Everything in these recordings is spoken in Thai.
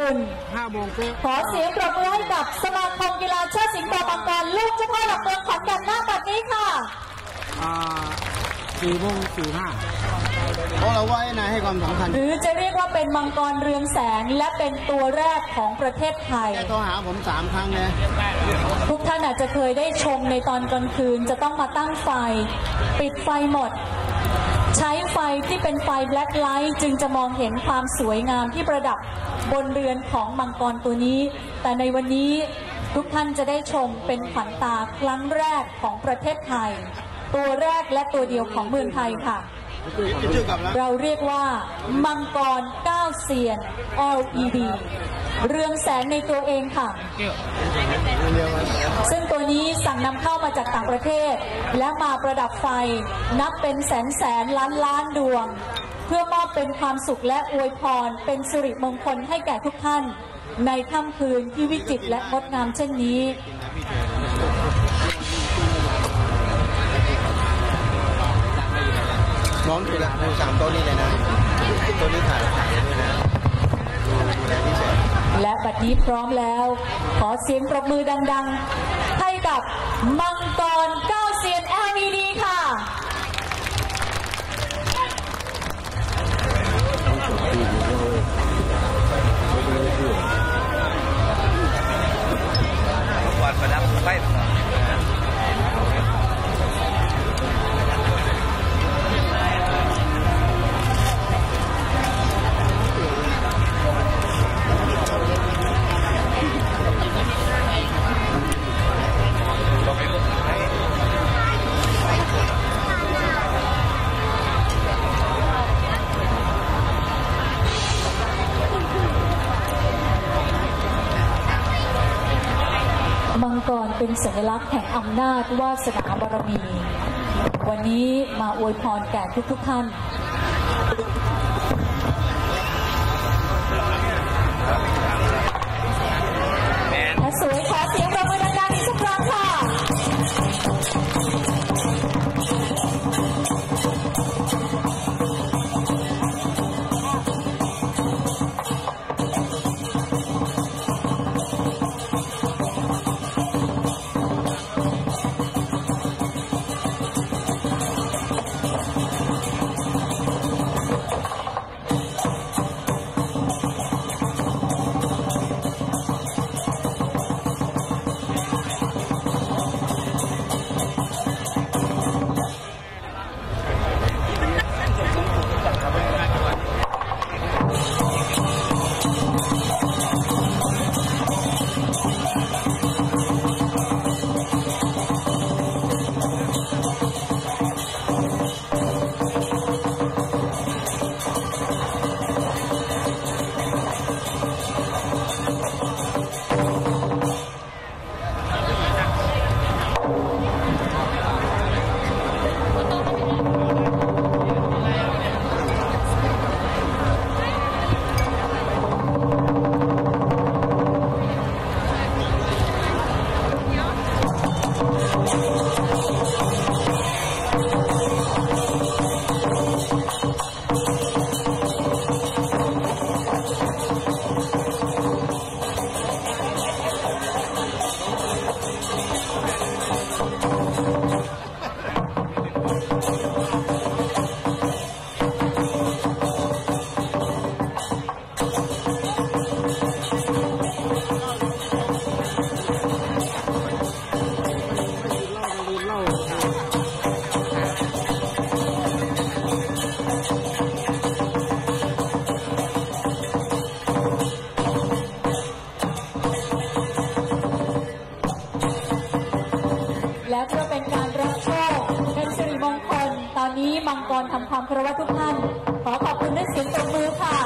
คุณห้าโมงครึ่งขอเสียงปรบมือให้กับสมาคมกีฬาเชิดสิงโตมังกรลูกเจ้าพ่อหลักเมืองขอนแก่นหน้าบัดนี้ค่ะอ่าสี่โมงสี่ห้าเพราะเราว่าไอ้นายให้ความสำคัญ หรือจะเรียกว่าเป็นมังกรเรืองแสงและเป็นตัวแรกของประเทศไทยแกโทรหาผมสามครั้งเลยทุกท่านอาจจะเคยได้ชมในตอนกลางคืนจะต้องมาตั้งไฟ ปิดไฟหมด ใช้ไฟที่เป็นไฟแบล็คไลท์จึงจะมองเห็นความสวยงามที่ประดับบนเรือนของมังกรตัวนี้ แต่ในวันนี้ทุกท่านจะได้ชมเป็นขวัญตาครั้งแรกของประเทศไทย ตัวแรกและตัวเดียวของเมืองไทยค่ะชื่อกลับแล้วเราเรียกว่ามังกร9เซียน LED เรืองแสงในตัวเองค่ะ ซึ่งตัวนี้สั่งนำเข้ามาจากต่างประเทศ และมาประดับไฟนับเป็นแสนแสนล้านล้านดวง เพื่อมอบเป็นความสุขและอวยพร เป็นสิริมงคลให้แก่ทุกท่าน ในค่ำคืนที่วิจิตรและงดงามเช่นนี้น้องดูแลดูสามต๊ะนี้เลยนะต๊ะนี้ถ่าย และบัดนี้พร้อมแล้ว ขอเสียงปรบมือดัง ๆ ให้กับมังกร รเป็นสัญลักษณ์แห่งอำนาจวาสนาบารมี วันนี้มาอวยพรแก่ทุกๆท่าน การรับโชคเป็นสิริมงคล ตอนนี้มังกรทำความเคารพทุกท่าน ขอขอบคุณด้วยเสียงตรบมือค่ะ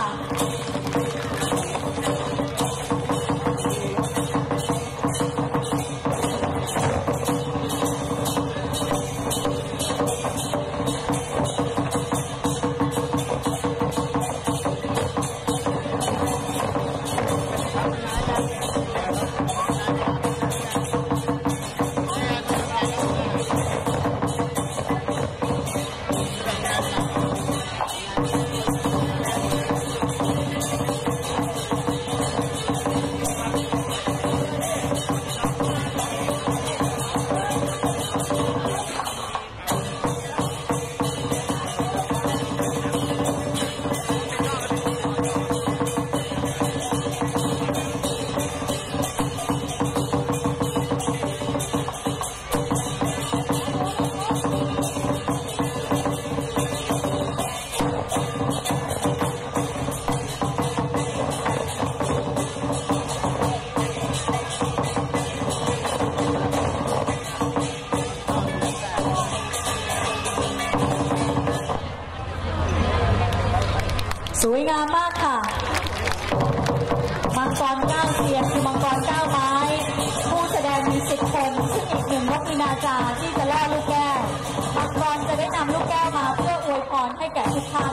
วยงามมากค่ะ มังกรเก้าเทียนคือมังกรเก้าไม้ ผู้แสดงมีสิบคนซึ่งอีกหนึ่งนกมีนาจาที่จะล่อลูกแก้ว มังกรจะได้นำลูกแก้วมาเพื่ออวยพรให้แก่ทุกท่าน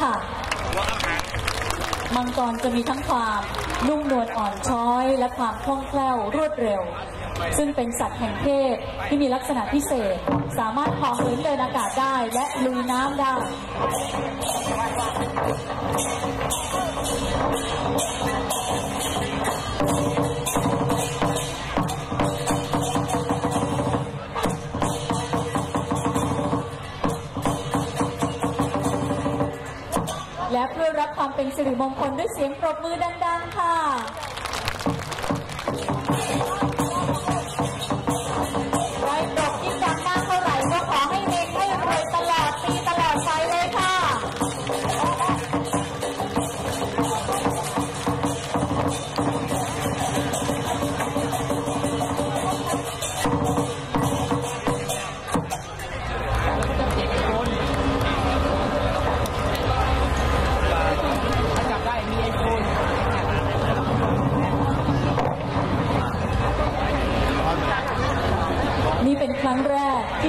ค่ะ มังกรจะมีทั้งความนุ่มนวลอ่อนช้อย และความคล่องแคล่วรวดเร็ว ซึ่งเป็นสัตว์แห่งเทพที่มีลักษณะพิเศษ สามารถพองเหินเดินอากาศได้และลุยน้ำได้ เพื่อรับความเป็นสิริมงคลด้วยเสียงปรบมือดังๆค่ะ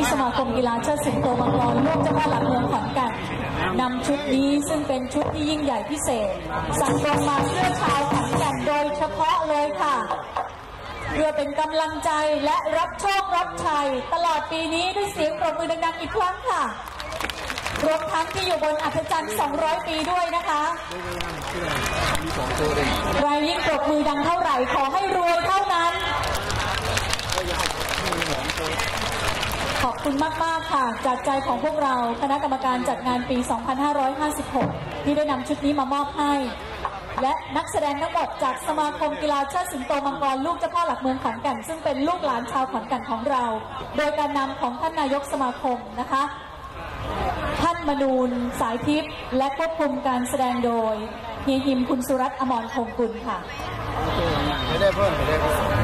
ที่สมาคมกีฬาเชิดสิงโตมังกรร่วมเจ้าพ่อหลักเมืองขอนแก่นนำชุดนี้ซึ่งเป็นชุดที่ยิ่งใหญ่พิเศษ สั่งตรงมาเพื่อชาวขอนแก่นโดยเฉพาะเลยค่ะ เพื่อเป็นกำลังใจและรับโชครับชัย ตลอดปีนี้ด้วยเสียงปรบมือดังๆอีกครั้งค่ะรวมทั้งที่อยู่บนอัศจรรย์ 200 ปีด้วยนะคะใครยิ่งปรบมือดังเท่าไหร่ขอให้รวยเท่านั้น ขอบ คุณมาก ๆ ค่ะ จากใจของพวกเราคณะกรรมการจัดงานปี 2556 ที่ได้นำชุดนี้มามอบให้ และนักแสดงทั้งหมดจากสมาคมกีฬาเชิดสิงโตมังกรลูกเจ้าพ่อหลักเมืองขอนแก่นซึ่งเป็นลูกหลานชาวขอนแก่นของเรา โดยการนำของท่านนายกสมาคมนะคะ ท่านมนูนสายทิพย์และควบคุมการแสดงโดยเฮียหิมคุณสุรัตน์อมรคงกุลค่ะไม่ได้เพิ่มไม่ได้เพิ่ม